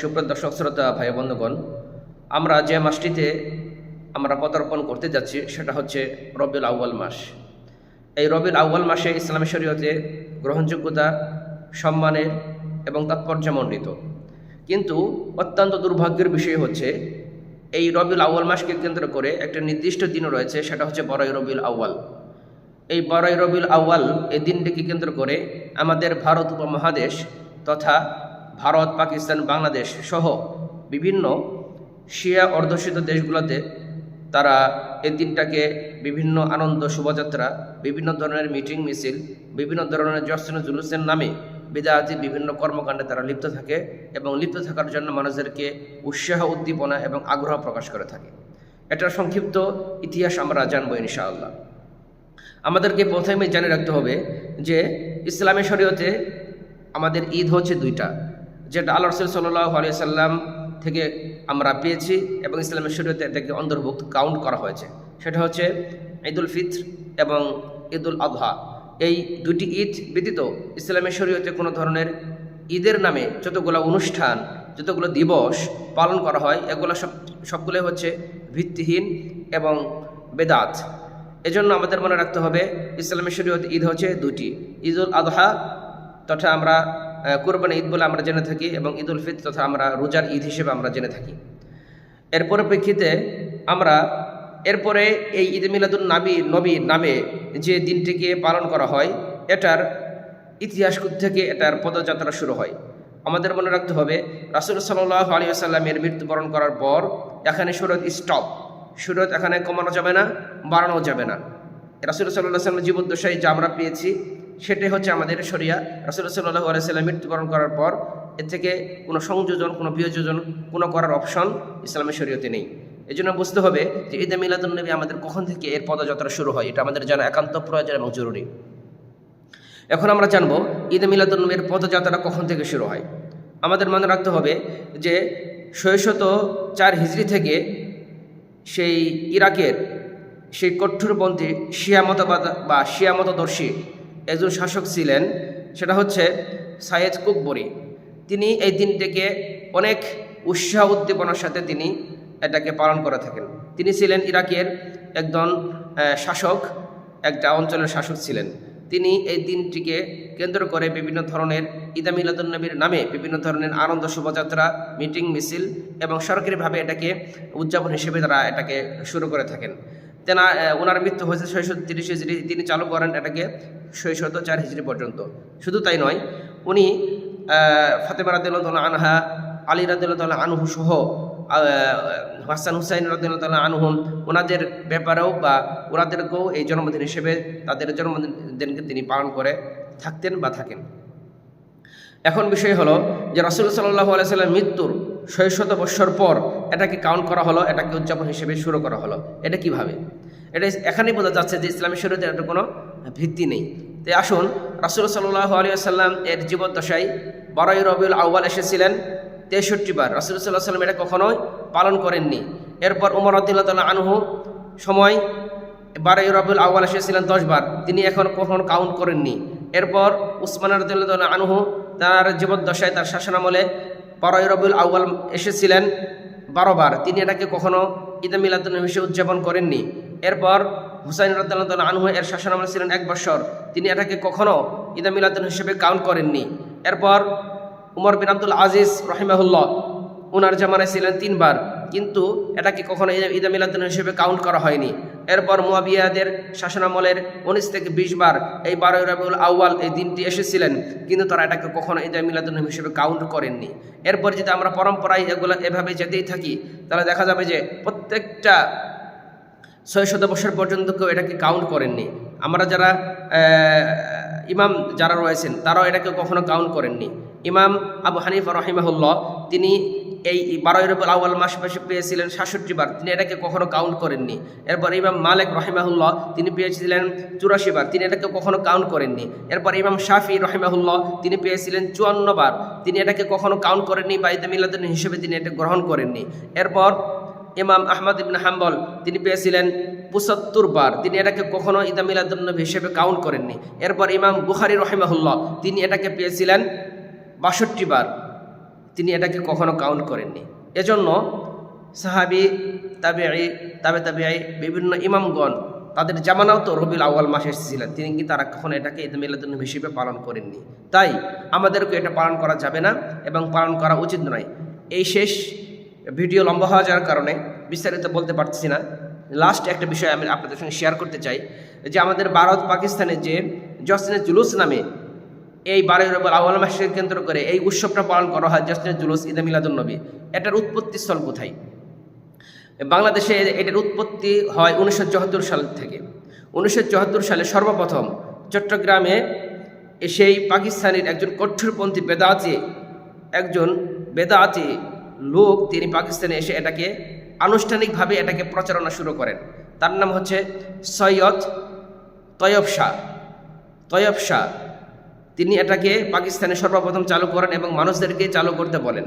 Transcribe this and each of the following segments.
সুপ্রিয় দর্শক, শ্রোতা, ভাই বন্ধুগণ, আমরা যে মাসটিতে আমরা পদার্পণ করতে যাচ্ছি, সেটা হচ্ছে রবিউল আউ্বাল মাস। এই রবিউল আউ্বাল মাসে ইসলামী শরীয়তে গ্রহণযোগ্যতা, সম্মানের এবং তাৎপর্যমণ্ডিত কিন্তু অত্যন্ত দুর্ভাগ্যের বিষয় হচ্ছে, এই রবিউল আউ্বাল মাসকে কেন্দ্র করে একটা নির্দিষ্ট দিন রয়েছে, সেটা হচ্ছে বড়ই রবিউল আউ্বাল এই বড়ই রবিউল আউ্বাল এই দিনটিকে কেন্দ্র করে আমাদের ভারত উপমহাদেশ তথা ভারত, পাকিস্তান, বাংলাদেশ সহ বিভিন্ন শিয়া অর্ধশিত দেশগুলোতে তারা এই দিনটাকে বিভিন্ন আনন্দ, শোভাযাত্রা, বিভিন্ন ধরনের মিটিং, মিছিল, বিভিন্ন ধরনের জশ্ন জুলুসের নামে বিদায়াতি বিভিন্ন কর্মকাণ্ডে তারা লিপ্ত থাকে এবং লিপ্ত থাকার জন্য মানুষদেরকে উৎসাহ, উদ্দীপনা এবং আগ্রহ প্রকাশ করে থাকে। এটার সংক্ষিপ্ত ইতিহাস আমরা জানব ইনশাআল্লাহ। আমাদেরকে প্রথমে জেনে রাখতে হবে যে ইসলামী শরীয়তে আমাদের ঈদ হচ্ছে দুইটা। যেটা আল্লাহ রসুল সাল্লাহ আলিয়া সাল্লাম থেকে আমরা পেয়েছি এবং ইসলামী শরীয়তে এটাকে অন্তর্ভুক্ত কাউন্ট করা হয়েছে। সেটা হচ্ছে ঈদুল ফিত্র এবং ঈদুল আবহা এই দুটি ঈদ ব্যতীত ইসলামী শরীয়তে কোনো ধরনের ঈদের নামে যতগুলো অনুষ্ঠান, যতগুলো দিবস পালন করা হয়, এগুলো সব, সবগুলোই হচ্ছে ভিত্তিহীন এবং বেদাত। এজন্য আমাদের মনে রাখতে হবে ইসলামী শরীয়ত ঈদ হচ্ছে দুটি ঈদুল আদহা তথা আমরা কোরবানি ঈদ বলে আমরা জেনে থাকি এবং ঈদ উল ফিতর তথা আমরা রোজার ঈদ হিসেবে আমরা জেনে থাকি। এর পরিপ্রেক্ষিতে আমরা এরপরে এই ঈদ মিলাদুল নাবি, নবী নামে যে দিনটিকে পালন করা হয়, এটার ইতিহাস থেকে এটার পদযাত্রা শুরু হয়। আমাদের মনে রাখতে হবে, রাসুল সাল্লাহ আলী আসাল্লামের মৃত্যুবরণ করার পর এখানে সুরত স্টপ সুরত এখানে কমানো যাবে না, বাড়ানো যাবে না। রাসুল সাল্লাহ সাল্লামের জীবদ্দশায় যা আমরা পেয়েছি সেটাই হচ্ছে আমাদের শরিয়া। রাসুল সাল্লাহ আলাইসাল্লাম মৃত্যুবরণ করার পর এর থেকে কোনো সংযোজন, কোনো বিয়োজন, কোনো করার অপশন ইসলামের শরীয়তে নেই। এই জন্য বুঝতে হবে যে ঈদে মিলাদুলনবী আমাদের কখন থেকে এর পদযাত্রা শুরু হয়, এটা আমাদের জানা একান্ত প্রয়োজন এবং জরুরি। এখন আমরা জানব ঈদে মিলাদুলনবীর পদযাত্রা কখন থেকে শুরু হয়। আমাদের মনে রাখতে হবে যে ছয়শত চার হিজড়ি থেকে সেই ইরাকের সেই কঠোরপন্থী শিয়া মতবাদ বা শিয়া মতদর্শী একজন শাসক ছিলেন, সেটা হচ্ছে সায়েদ কুকবরি। তিনি এই দিনটিকে অনেক উৎসাহ উদ্দীপনার সাথে তিনি এটাকে পালন করে থাকেন। তিনি ছিলেন ইরাকের একজন শাসক, একটা অঞ্চলের শাসক ছিলেন। তিনি এই দিনটিকে কেন্দ্র করে বিভিন্ন ধরনের ঈদা মিলাদুলনবীর নামে বিভিন্ন ধরনের আনন্দ শোভাযাত্রা, মিটিং, মিছিল এবং সরকারিভাবে এটাকে উদযাপন হিসেবে তারা এটাকে শুরু করে থাকেন। তেনা ওনার মৃত্যু হয়েছে ছয়শো তিরিশ হিজড়ি, তিনি চালু করেন এটাকে ছয়শত চার হিজড়ি পর্যন্ত। শুধু তাই নয়, উনি ফাতেমা রাদিল্লাহ আনহা, আলী রাদিল্লাহ আনহু সহ হাসান হুসাইন রাদিল্লাহ আনহুম ওনাদের ব্যাপারেও বা ওনাদেরকেও এই জন্মদিন হিসেবে তাদের জন্মদিনকে তিনি পালন করে থাকতেন বা থাকেন। এখন বিষয় হলো যে রসুল সাল্লাহ আলাইসাল্লাম মৃত্যুর ছয়শত বৎসর পর এটাকে কাউন্ট করা হলো, এটাকে উদযাপন হিসেবে শুরু করা হলো। এটা কীভাবে? এটা এখানেই বোঝা যাচ্ছে যে ইসলামী শরীয়তের একটা কোনো ভিত্তি নেই। তো আসুন, রাসুল সাল্লাহ আলিয়াল্লাম এর জীবদ্দশায় বারোই রবিউল আউ্বাল এসেছিলেন, তেষট্টি বার। রাসুল সাল্লাহ সাল্লাম এটা কখনোই পালন করেননি। এরপর উমর আদিল্লাহ তাল্লাহ আনহু সময় বারোই রবিউল আউ্বাল এসেছিলেন দশ বার। তিনি এখন কখনো কাউন্ট করেননি। এরপর উসমান রদুল্লাহ আনহু তার জীবদ্দশায় তার শাসনামলে বারোই রবিউল আউ্বাল এসেছিলেন বারোবার। তিনি এটাকে কখনো ঈদে হিসেবে উদযাপন করেননি। এরপর হুসাইন রদাল আনহু এর শাসনামলে ছিলেন এক বছর। তিনি এটাকে কখনো ঈদে মিলাদুল হিসেবে কাউন্ট করেননি। এরপর উমর বিন আব্দুল আজিজ রহিমাহুল্লাহ, উনার জামানায় ছিলেন তিনবার। কিন্তু এটাকে কখনো ঈদ মিলাদুল হিসেবে কাউন্ট করা হয়নি। এরপর মুয়াবিয়াদের শাসনামলের উনিশ থেকে বিশ বার এই বারোই রবিউল আউ্বাল এই দিনটি এসেছিলেন, কিন্তু তারা এটাকে কখনো ঈদ মিলাদুল হিসেবে কাউন্ট করেননি। এরপর যদি আমরা পরম্পরায় এগুলো এভাবে যেতেই থাকি, তাহলে দেখা যাবে যে প্রত্যেকটা ছয় শত বছর পর্যন্ত কেউ এটাকে কাউন্ট করেননি। আমরা যারা ইমাম যারা রয়েছেন, তারাও এটাকে কখনো কাউন্ট করেননি। ইমাম আবু হানিফা রহিমাহুল্লাহ, তিনি এই বারোই রবুল আউ্বাল মাস মাসে পেয়েছিলেন সাতষট্টি বার। তিনি এটাকে কখনো কাউন্ট করেননি। এরপর ইমাম মালিক রহিমাহুল্লাহ, তিনি পেয়েছিলেন চুরাশি বার। তিনি এটাকে কখনো কাউন্ট করেননি। এরপর ইমাম শাফি রহিমাহুল্লাহ, তিনি পেয়েছিলেন চুয়ান্ন বার। তিনি এটাকে কখনো কাউন্ট করেননি বা মিলাদুন হিসেবে তিনি এটা গ্রহণ করেননি। এরপর ইমাম আহমদ ইবিন হাম্বল, তিনি পেয়েছিলেন পঁচাত্তর বার। তিনি এটাকে কখনো মিলাদুন্নবী হিসেবে কাউন্ট করেননি। এরপর ইমাম বুখারি রহিমাহুল্লাহ, তিনি এটাকে পেয়েছিলেন বাষট্টি বার তিনি এটাকে কখনো কাউন্ট করেননি। এজন্য সাহাবি তাবিআই তাবে তাবিআই বিভিন্ন ইমামগণ তাদের জামানাও তো রবিল আউয়াল মাসে এসেছিলেন। তিনি কি তারা কখনো এটাকে ঈদ মিলাদুন্নবী হিসেবে পালন করেননি? তাই আমাদেরকে এটা পালন করা যাবে না এবং পালন করা উচিত নয়। এই শেষ ভিডিও লম্বা হওয়া যাওয়ার কারণে বিস্তারিত বলতে পারছি না। লাস্ট একটা বিষয় আমি আপনাদের সঙ্গে শেয়ার করতে চাই, যে আমাদের ভারত পাকিস্তানে যে জসনে জুলুস নামে এই বারোই রবিউল আউয়াল মাসকে কেন্দ্র করে এই উৎসবটা পালন করা হয় জসনে জুলুস ঈদ মিলাদুন্নবী। এটার উৎপত্তিস্থল কোথায়? বাংলাদেশে এটার উৎপত্তি হয় উনিশশো সাল থেকে। উনিশশো চুয়াত্তর সালে সর্বপ্রথম চট্টগ্রামে সেই পাকিস্তানের একজন কঠোরপন্থী বেদাতি, একজন বেদাতি লোক তিনি পাকিস্তানে এসে এটাকে আনুষ্ঠানিকভাবে এটাকে প্রচারণা শুরু করেন। তার নাম হচ্ছে সৈয়দ তয়ব শাহ। তয়ব শাহ তিনি এটাকে পাকিস্তানে সর্বপ্রথম চালু করেন এবং মানুষদেরকে চালু করতে বলেন।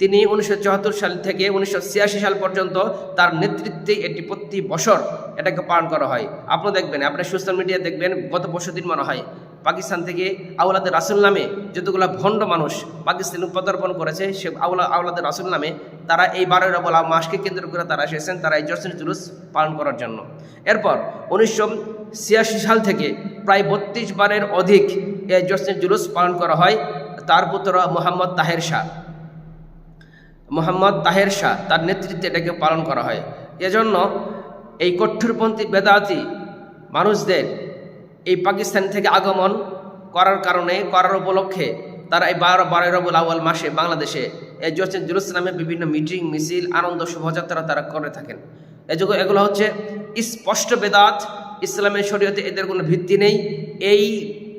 তিনি উনিশশো চুয়াত্তর সাল থেকে উনিশশো ছিয়াশি সাল পর্যন্ত তার নেতৃত্বে এটি প্রতি বছর এটাকে পালন করা হয়। আপনি দেখবেন, আপনার সোশ্যাল মিডিয়া দেখবেন, গত বছর দিন মনে হয়, পাকিস্তান থেকে আউলাদ রাসুল নামে যতগুলো ভণ্ড মানুষ পাকিস্তানে পদার্পণ করেছে, সে আউলা আউলাদ রাসুল নামে তারা এই বারোই রবল মাসকে কেন্দ্র করে তারা এসেছেন তারা এই জশ্ন জুলুস পালন করার জন্য। এরপর উনিশশো ছিয়াশি সাল থেকে প্রায় বত্রিশ বারের অধিক জশ্নের জুলুস পালন করা হয়, তার পুত্র মোহাম্মদ তাহের শাহ। মোহাম্মদ তাহের শাহ তার নেতৃত্বে এটাকে পালন করা হয়। এজন্য এই কঠোরপন্থী বেদাতি মানুষদের এই পাকিস্তান থেকে আগমন করার কারণে, করার উপলক্ষে তারা এই বারো, বারোই রবুল আউয়াল মাসে বাংলাদেশে এই জোসেন জুলুস নামে বিভিন্ন মিটিং, মিছিল, আনন্দ, শোভাযাত্রা তারা করে থাকেন। এযোগ্য এগুলো হচ্ছে স্পষ্ট বেদাত, ইসলামের শরীয়তে এদের কোনো ভিত্তি নেই। এই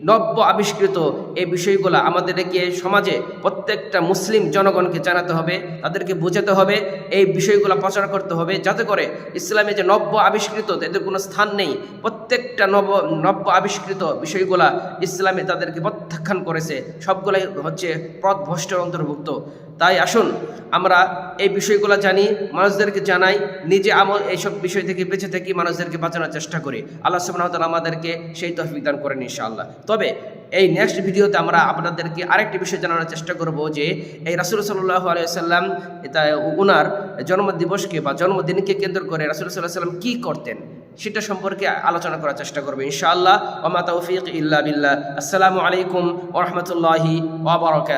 নব্য আবিষ্কৃত এই বিষয়গুলো আমাদেরকে সমাজে প্রত্যেকটা মুসলিম জনগণকে জানাতে হবে, তাদেরকে বোঝাতে হবে, এই বিষয়গুলো প্রচার করতে হবে যাতে করে ইসলামে যে নব্য আবিষ্কৃত এদের কোনো স্থান নেই। প্রত্যেকটা নব, নব্য আবিষ্কৃত বিষয়গুলা ইসলামে তাদেরকে প্রত্যাখ্যান করেছে, সবগুলাই হচ্ছে পথ ভ্রষ্টের অন্তর্ভুক্ত। তাই আসুন, আমরা এই বিষয়গুলো জানি, মানুষদেরকে জানাই, নিজে আমল এইসব বিষয় থেকে বেঁচে থেকে, মানুষদেরকে বাঁচানোর চেষ্টা করি। আল্লাহ সুবহানাহু আমাদেরকে সেই তহফিক করেন ইনশাআল্লাহ। তবে এই নেক্সট ভিডিওতে আমরা আপনাদেরকে আরেকটি বিষয় জানানোর চেষ্টা করব যে, এই রাসুল সাল্লাহ আলাইসাল্লাম তা উনার জন্মদিবসকে বা জন্মদিনকে কেন্দ্র করে রাসুল সাল্লাহ সাল্লাম কী করতেন, সেটা সম্পর্কে আলোচনা করার চেষ্টা করব ইনশাআল্লাহ। ওমা তৌফিক ইল্লা বিল্লাহ। আসসালামু আলাইকুম ওরহমতুল্লাহি ওবরাকাত